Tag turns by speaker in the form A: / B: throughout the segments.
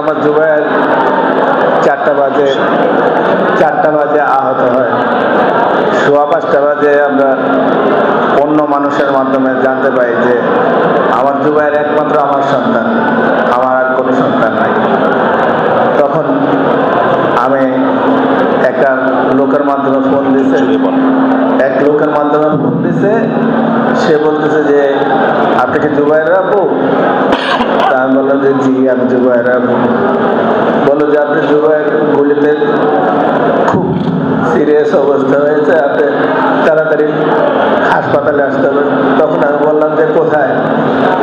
A: আমার জুবাইর চারটা বাজে চারটা বাজে আহত হয়। সোয়া পাঁচটা বাজে আমরা অন্য মানুষের মাধ্যমে জানতে পাই যে আমার জুবাইর একমাত্র আমার সন্তান আমার আর কোনো সন্তান নাই। তখন আমি একটা লোকের মাধ্যমে ফোন দিয়েছে। এক লোকের মাধ্যমে ফোন দিছে সে বলতেছে যে, আপনি কি জুবাইর আপু তা আমি বললাম যে, জি, আমি জুবাইর আপু বলল যে, আপনি জুবাইর গুলিতে খুব সিরিয়াস অবস্থা হয়েছে, আপনি তাড়াতাড়ি হাসপাতালে আসতে হবে। তখন আমি বললাম যে, কোথায়?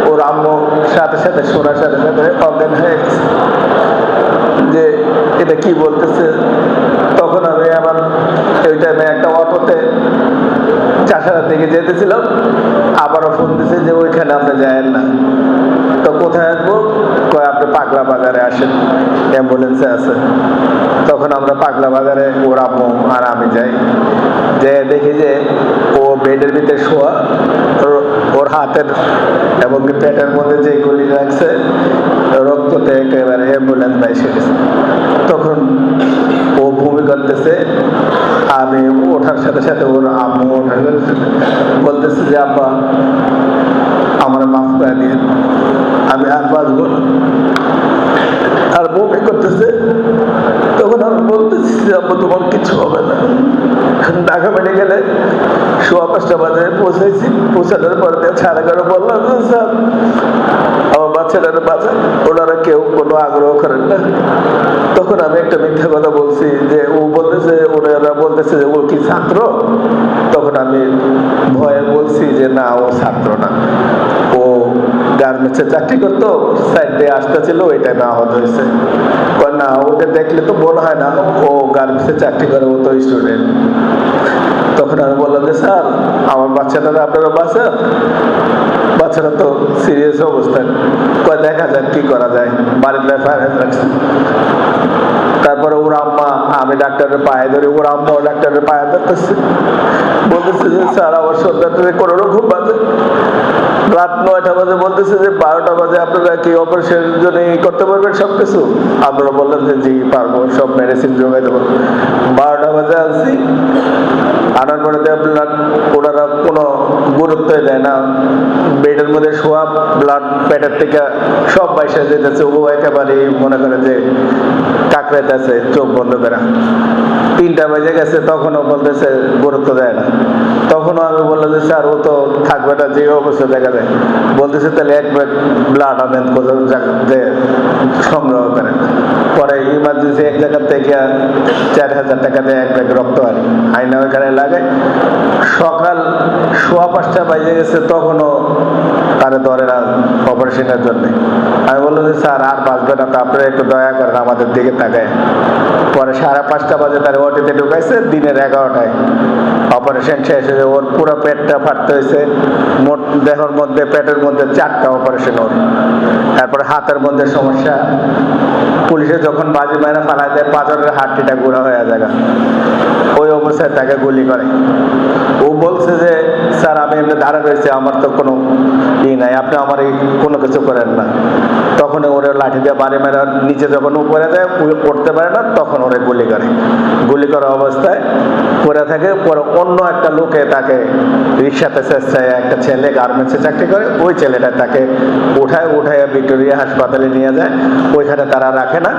A: ওর আম্মু সাথে সাথে শোনার সাথে সাথে অজ্ঞান হয়ে গেছে যে, এটা কি বলতেছে? তখন আমি আমার ওই টাইমে একটা অটোতে চাষার দিকে যেতেছিলাম, আবারও ফোন দিছে যে ওইখানে আপনি যায়েন না। তো কোথায় আসব? কয়, আপনি পাগলা বাজারে আসেন। অ্যাম্বুলেন্সে আছে। তখন আমরা পাগলা বাজারে ওর আম্মু আর আমি যাই। যে দেখি যে ও বেডের ভিতরে শোয়া, ওর- হাতের এবং পেটের মধ্যে যে গুলি রাখছে রক্ততে একেবারে অ্যাম্বুলেন্স গেছে। তখন ও ভূমি করতেছে আমি ওঠার সাথে সাথে ওর আম্মু ওঠার বলতেছে যে, আব্বা, আমার মাফ করে দিয়ে আমি আর বাঁচব আর আর বমি করতেছে। তখন আমি বলতেছি যে, আব্বা, তোমার কিছু হবে না। ঢাকা মেডিকেলে সোয়া পাঁচটা বাজারে পৌঁছেছি পৌঁছানোর পর সাড়ে এগারো বললাম স্যার, আমার বাচ্চারা বাচ্চা ওনারা কেউ কোনো আগ্রহ করেন না। তখন আমি একটা মিথ্যা কথা বলছি যে, ও বলতেছে, ওনারা বলতেছে যে, ও কি ছাত্র? তখন আমি ভয়ে বলছি যে, না, ও ছাত্র না। ও গার্মেন্টসে চাকরি করতো, সাইড দিয়ে আসতেছিল ওই টাইমে আহত হয়েছে। না ওকে দেখলে তো মনে হয় না, ও গার্মেন্টসে চাকরি করে, ও তো স্টুডেন্ট তখন আমি বললাম যে, স্যার, আমার বাচ্চাটা আপনারা বাঁচান বাচ্চারা তো সিরিয়াস অবস্থায় কয়, দেখা যাক কি করা যায়। বাড়িতে ফায়ার তারপরে ওর আম্মা, আমি ডাক্তারের পায়ে ধরে, ওর আম্মা ডাক্তারের পায়ে ধরতেছে। বলতেছে যে, স্যার, আমার সন্তানটা কোনো রকম বাজে। রাত নয়টা বাজে বলতেছে যে বারোটা বাজে আপনারা কি অপারেশনের জন্য করতে পারবেন সব কিছু আপনারা বললেন যে, জি, পারব, সব মেডিসিন যোগাই দেবো। বারোটা বাজে আসছি আনার পরে ব্লাড ওনারা কোনো গুরুত্বই দেয় না। বেডের মধ্যে শোয়া ব্লাড পেটের থেকে সব বাইসে যেতেছে। ও একেবারে মনে করে যে কাকড়াইতেছে, চোখ বন্ধ করে। তিনটা বেজে গেছে, তখনও বলতেছে, গুরুত্ব দেয় না। তখনও আমি বললাম যে, স্যার, ও তো থাকবে না। যে অবস্থা দেখা যায়। বলতেছে, তাহলে এক ব্লাড আনেন কোথাও সংগ্রহ করেন। পরে ইমার্জেন্সি এক জায়গা থেকে চার হাজার টাকা দিয়ে এক ব্যাগ রক্ত আনি আইনা ওইখানে লাগে। সকাল সোয়া পাঁচটা বাজে গেছে, তখনও তারে ধরে না অপারেশনের জন্য। আমি বললাম যে, স্যার, আর বাঁচবে না, তো আপনারা একটু দয়া করেন, আমাদের দিকে তাকায়। পরে সাড়ে পাঁচটা বাজে তার ওটিতে ঢুকাইছে, দিনের এগারোটায় অপারেশন শেষ হয়েছে। ওর পুরো পেটটা ফাটতে হয়েছে। মোট দেহর মধ্যে, পেটের মধ্যে চারটা অপারেশন ওর। তারপরে হাতের মধ্যে সমস্যা। পুলিশে যখন বাজি মায়েরা ফালাই দেয় পাঁচরের হাড্ডিটা গুঁড়া হয়ে যায় ওই অবস্থায় তাকে গুলি করে। ও বলছে যে, স্যার, আমি এমনি দাঁড়া রয়েছে, আমার তো কোনো ই নাই, আপনি আমার এই কোনো কিছু করেন না। তখন ওরে লাঠি দিয়ে বাড়ি মেরা নিচে যখন উপরে যায় পড়তে পারে না, তখন ওরে গুলি করে। গুলি করা অবস্থায় পড়ে থাকে, পরে অন্য একটা লোকে তাকে রিক্সাতে চেষ্টায় একটা ছেলে গার্মেন্টসে চাকরি করে, ওই ছেলেটা তাকে উঠায় উঠায় ভিক্টোরিয়া হাসপাতালে নিয়ে যায়, ওইখানে তারা রাখে না।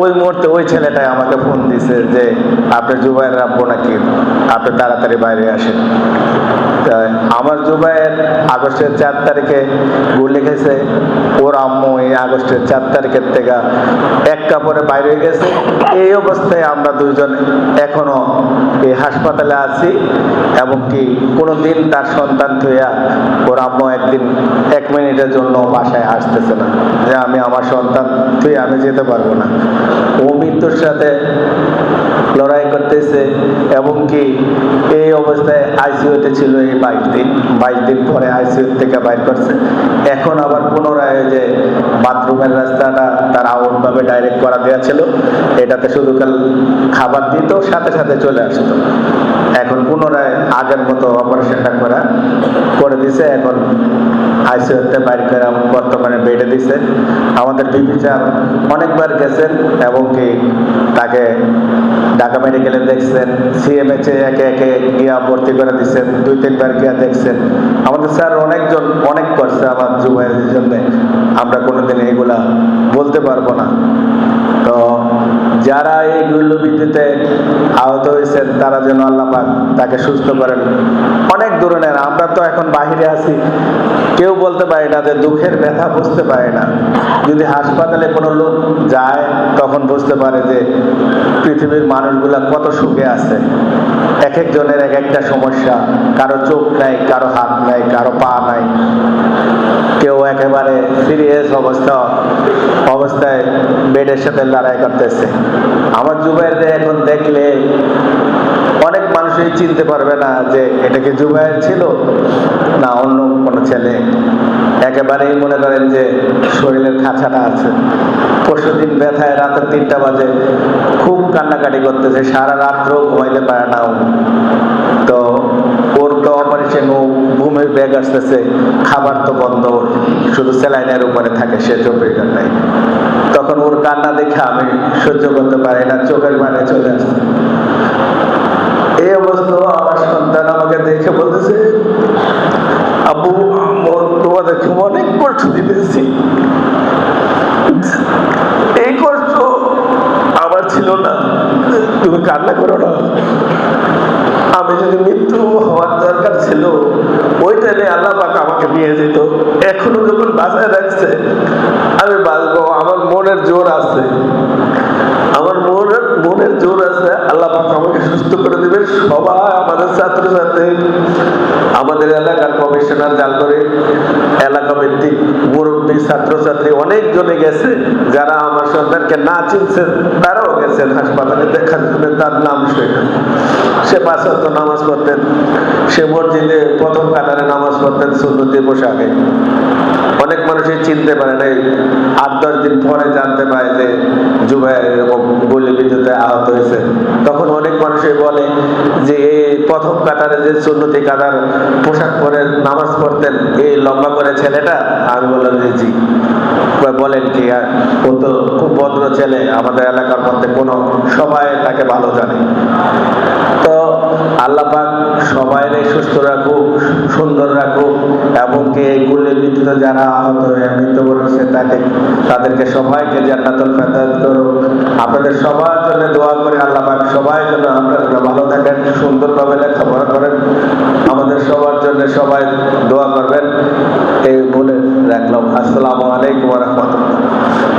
A: ওই মুহূর্তে ওই ছেলেটাই আমাকে ফোন দিছে যে, আপনি জুবাইয়ের রাখব নাকি? আপনি তাড়াতাড়ি বাইরে আসেন। আমার জুবাইয়ের আগস্টের চার তারিখে গুলি খেয়েছে ওর আম্মু এই আগস্টের চার তারিখের থেকে এক কাপড়ে বাইরে গেছে। এই অবস্থায় আমরা দুইজন এখনও এই হাসপাতালে আছি এবং কি কোনো দিন তার সন্তান থইয়া ওর আম্মু একদিন এক মিনিটের জন্য বাসায় আসতেছে না। যে আমি আমার সন্তান তুই আমি যেতে পারব না। ও মৃত্যুর সাথে লড়াই করতেছে এবং কি এই অবস্থায় আইসিইউতে ছিল এই বাইশ দিন বাইশ দিন পরে আইসিইউ থেকে বাইর করছে। এখন আবার পুনরায় যে বাথরুমের রাস্তাটা তার আউটভাবে ডাইরেক্ট করা দেওয়া ছিল। এটাতে শুধু খাবার দিত, সাথে সাথে চলে আসতো। এখন পুনরায় আগের মতো অপারেশনটা করা, করে দিছে, এখন আইসিউতে বাইর করে বর্তমানে বেডে দিছে। আমাদের বিপি স্যার অনেকবার গেছেন এবং কি তাকে ঢাকা মেডিকেলে দেখছেন সিএমএচে একে একে গিয়া ভর্তি করে দিচ্ছেন দুই, তিনবার গিয়া দেখছেন। আমাদের স্যার অনেকজন, অনেক করছে আমার যুবাইয়ের জন্য। আমরা কোনোদিন এগুলা বলতে পারব না। যারা এই গুল্লবিদ্যুতে আহত হয়েছেন, তারা যেন আল্লাপাক তাকে সুস্থ করেন। অনেক ধরনের, আমরা তো এখন বাহিরে আছি। কেউ বলতে পারে না যে দুঃখের ব্যথা বুঝতে পারে না। যদি হাসপাতালে কোনো লোক যায়, তখন বুঝতে পারে যে পৃথিবীর মানুষগুলা কত সুখে আছে। এক একজনের এক একটা সমস্যা, কারও চোখ নাই, কারও হাত নাই, কারও পা নাই। কেউ একেবারে সিরিয়াস অবস্থা, অবস্থায় বেডের সাথে লড়াই করতেছে। আমার জুবাইরদের এখন দেখলে মানুষই চিনতে পারবে না যে এটা কি জুবাইর ছিল না অন্য কোনো ছেলে। একেবারেই মনে করেন যে শরীরের খাঁচাটা আছে। পরশু দিন ব্যথায় রাতের তিনটা বাজে, খুব কান্নাকাটি করতেছে, সারা রাত্রেও ঘুমাইতে পারে না তো ওর তো অপারেশন ও ঘুমের ব্যাগ আসতেছে, খাবার তো বন্ধ, শুধু স্যালাইনের উপরে থাকে, সে চব্বিশ ঘন্টায় তখন ওর কান্না দেখে আমি সহ্য করতে পারি না, চোখের মানে চলে আসছে। এই অবস্থা, আমার সন্তান আমাকে দেখে বলতেছে আমার তোমাদেরকে অনেক কষ্ট দিতেছি। এই কষ্ট আমার ছিল না। তুমি কান্না করো না। আমি যদি মৃত্যু হওয়ার দরকার ছিল, ওই টাইমে আল্লাহ আমাকে নিয়ে যেত। এখনও যখন বাসায় রাখছে, আমি বাঁচবো, আমার মনের জোর আছে। আমার মনের সুস্থ করে দেবে সবাই আমাদের ছাত্রছাত্রী, আমাদের এলাকার কমিশনার জাল করে এলাকা ভিত্তিক মুরব্বী ছাত্রছাত্রী অনেকজনে গেছে, যারা আমার সন্তানকে না চিনছেন, তারাও গেছেন হাসপাতালে দেখার জন্য, তার নাম শুনে সে পাঁচ ওয়াক্ত নামাজ পড়তেন, সে মসজিদে প্রথম কাতারে নামাজ পড়তেন সুন্নতি পোশাকে। অনেক মানুষই চিনতে পারে না এই আট দশ দিন পরে জানতে পারে যে গুলি বিদ্যুতে আহত হয়েছে। তখন অনেক মানুষই বলে যে, এই প্রথম কাতারে যে সুন্নতি কাতার, পোশাক পরে নামাজ পড়তেন এই লম্বা করে ছেলেটা? আমি বললাম যে জি। বলেন কি ও তো খুব ভদ্র ছেলে, আমাদের এলাকার মধ্যে কোনো সবাই তাকে ভালো জানে। তো আল্লাহ সবাই সুস্থ রাখুক সুন্দর রাখুক এবং কি এই গুলির ভিত্তিতে যারা আহত হয়ে মৃত্যুবরণ করেছে তাদের তাদেরকে সবাইকে জান্নাতুল ফেরদাউস করুক। আপনাদের সবার জন্য দোয়া করে আল্লাহ পাক সবাই যেন আপনারা ভালো থাকেন, সুন্দরভাবে লেখাপড়া করেন। আমাদের সবার জন্য সবাই দোয়া করবেন। এই বলে রাখলাম। আসসালামু আলাইকুম রাহমাতুল্লাহ।